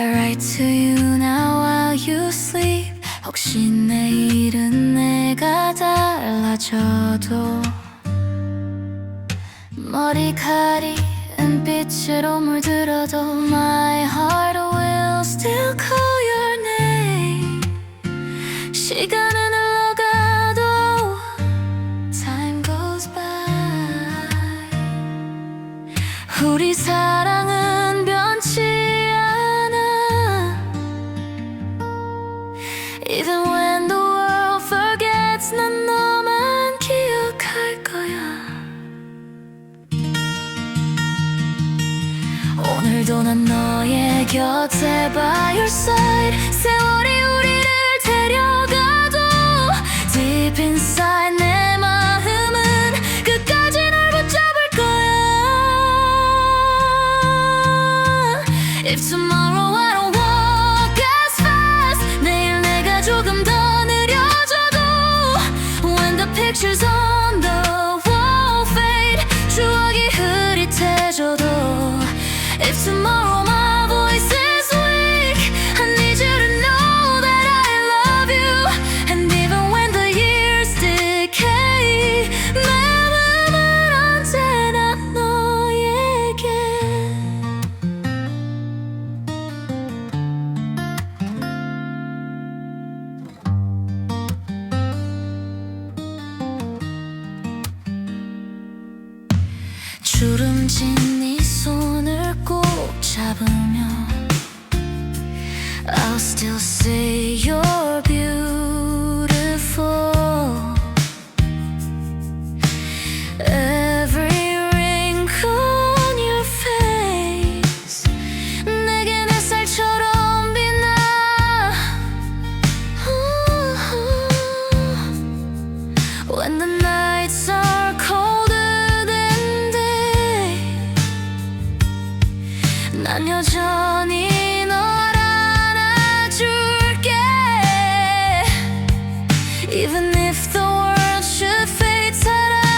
I write to you now while you sleep 혹시 내일은 내가 달라져도 머리칼이 은빛으로 물들어도 My 오늘도 난 너의 곁에 by your side. 세월이 우리를 데려가도 Deep inside 내 마음은 끝까지 널 붙잡을 거야. If tomorrow 주름진 네 손을 꼭 잡으면 I'll still say you're beautiful Every wrinkle on your face 내겐 햇살처럼 빛나 When the nights are 난 여전히 널 안아줄게. Even if the world should fade 사랑